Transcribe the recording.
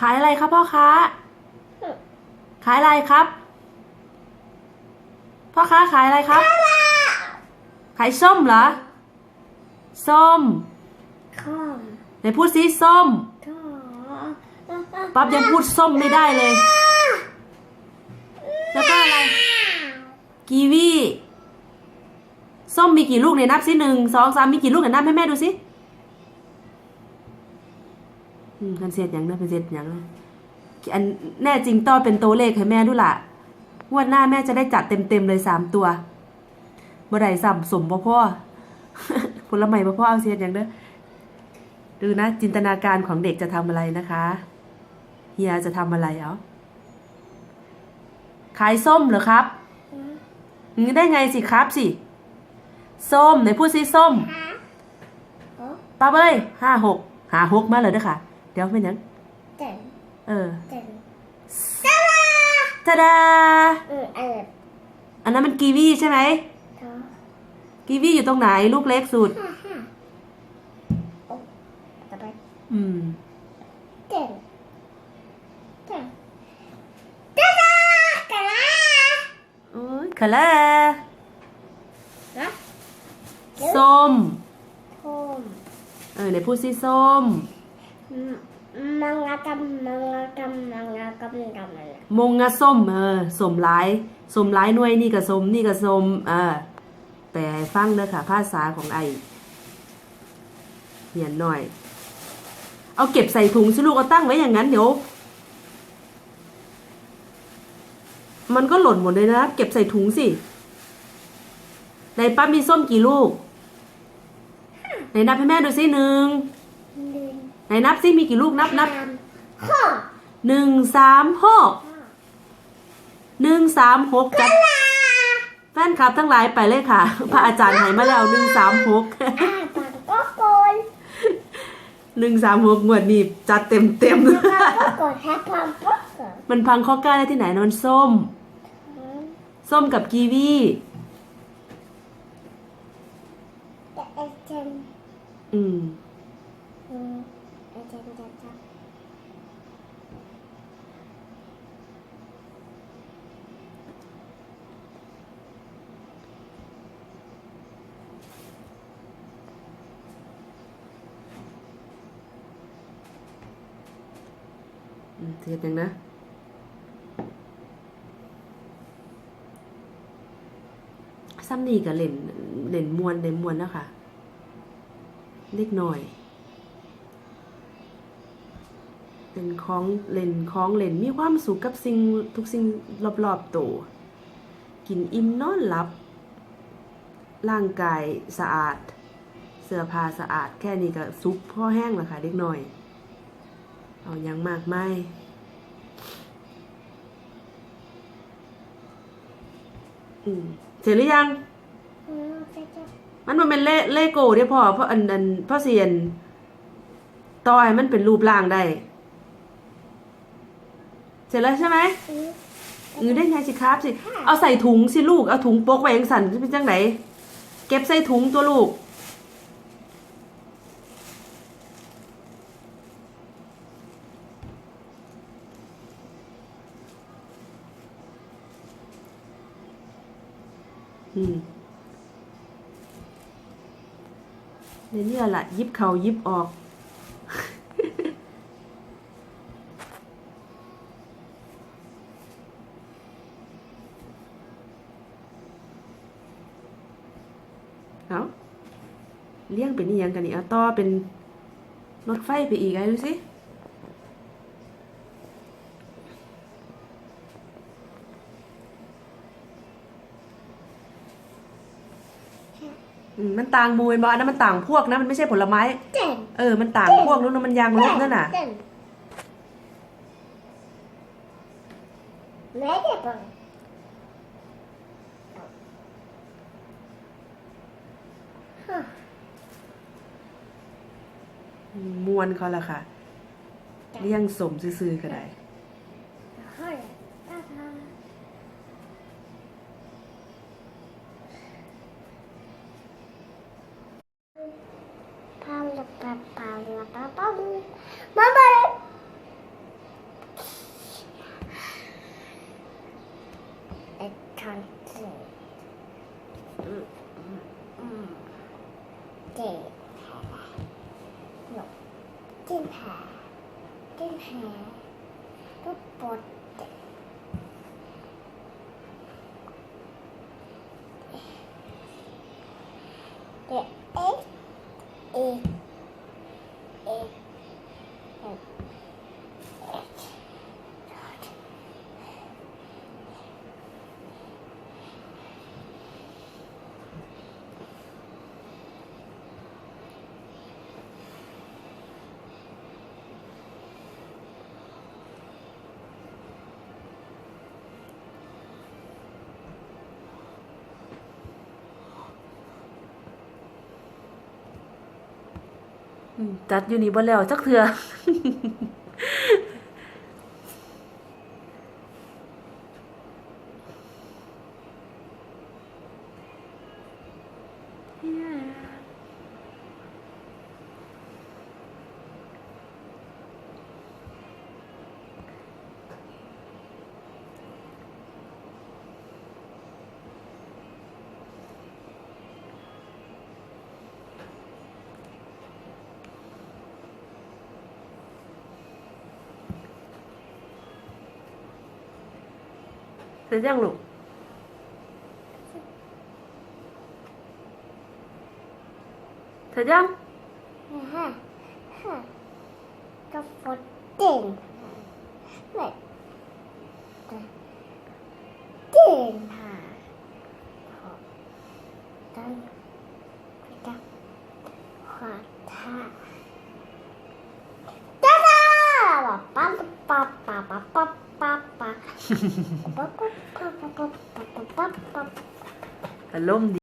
ขายอะไรครับพ่อค้า ขายอะไรครับ พ่อค้าขายอะไรครับ ขายส้มเหรอ ส้มข้อมไหนพูดซิส้มข้อปั๊บยังพูดส้มไม่ได้เลย แล้วก็อะไร กีวี ส้มมีกี่ลูกเนี่ยนับสิหนึ่งสองสามมีกี่ลูกเนี่ยนับให้แม่ดูสิอืม กันเสียดอย่างนะเป็นเสียดอย่างนะอันแน่จริงต่อเป็นตัวเลขให้แม่ดูล่ะงวดหน้าแม่จะได้จัดเต็มๆเลยสามตัวบ่ได้สัมสมบ่พ่อผลไม้บ่พ่อเอาเสียดอย่างเด้อดูนะ จินตนาการของเด็กจะทำอะไรนะคะเฮียจะทำอะไรเอาขายส้มเหรอครับงี้ได้ไงสิครับสิ ส้มไหนพูดสิส้มฮะโอ้ป้าเบ้ยห้าหกหาหกมาเลยเด้อค่ะ เดี๋ยวเป็นหยังเจ๋งเออเจ๋งตาดาเออเอออันนั้นมันกีวีใช่ไหมท้อกีวีอยู่ตรงไหนลูกเล็กสุดฮ่าฮ่าโอ้ต่อไปอืมเจ๋งเจ๋งจ้าจ้ากะลาโอ้ยคาลานะส้มโทมเออไหนพูดสิส้ม มังงะกำมังงะกำมังงะกำกำอะไรมงงะส้มเออสมหลายสมหลายหน่วยนี่กับสมนี่กับสมเออแปลให้ฟังเด้อค่ะภาษาของไอเหียนหน่อย เอาเก็บใส่ถุงสิลูกเอาตั้งไว้อย่างนั้นเดี๋ยว มันก็หล่นหมดเลยนะ เก็บใส่ถุงสิในป้ามีส้มกี่ลูกไหนนับให้แม่ดูสิหนึ่ง ไหนนับสิมีกี่ลูกนับนับสามห้าหนึ่งสามหกหนึ่งสามหกจัดแฟนคลับทั้งหลายไปเลยค่ะ พระอาจารย์ให้มาแล้วหนึ่งสามหกอ่าปังก็โกนหนึ่งสามหกงวดนี้จัดเต็มเต็มปังก็โกนแฮปปังก็โกนมันพังข้อก้าได้ที่ไหนนะมันส้ม ส้มกับกีวีแต่เอเจนอืม อืมเอเจนจะจับ อืม เทียบยังนะซ้ำนี่กับเล่นเล่นมวนเล่นมวนนะคะเล็กหน่อย เล่นคล้องเล่นคล้องเล่นมีความสุขกับสิ่งทุกสิ่งรอบๆตัวกินอิ่มนอนหลับ ร่างกายสะอาด เสื้อผ้าสะอาดแค่นี้ก็ซุปพ่อแห้งละค่ะเล็กหน่อย เอายังมากไม่อืมเสร็จหรือยัง มันมันเป็นเลเลโก้เดียวพอเพราะอันอันพราะเสียนต่อให้มันเป็นรูปร่างได้ เสร็จแล้วใช่ไหมอือได้ไงสิครับสิ เอาใส่ถุงสิลูก เอาถุงโป๊กไว้ยังสั่นจะเป็นจังไหน เก็บใส่ถุงตัวลูก อืมในนี่แหละยิบเขายิบออก เอาเลี้ยงเป็นนี่ยังกันนี่เอาต่อเป็นรถไฟไปอีกไงดูสิ อืมมันต่างหมูเป็นบออันนั้นมันต่างพวกนะมันไม่ใช่ผลไม้ เจ๋งเออ มันต่างพวกนู้นนะมันยางลบนั่นน่ะ เจ๋งแม่เด็กปังมวนเขาละค่ะเลี้ยงสมซื่อๆก็ได้ เฮ้ยตาตาพาลปาพาลปาปามามา ทันทีอืมอืมอืมเจ็บแผลหนกจิ้มแผลจิ้มแผลก็ปดเจ็บเอ๊ะเอ๊ะเอ๊ะเอ๊ะเอ๊ะ อืม จัดอยู่นี่บ่แล้วจักเทื่อ 되장 룩. 되장? 하. 하. 더 포팅. 네. 띵. 하. 단. 그다. 화타. 따다! 빠빠빠빠빠. Talong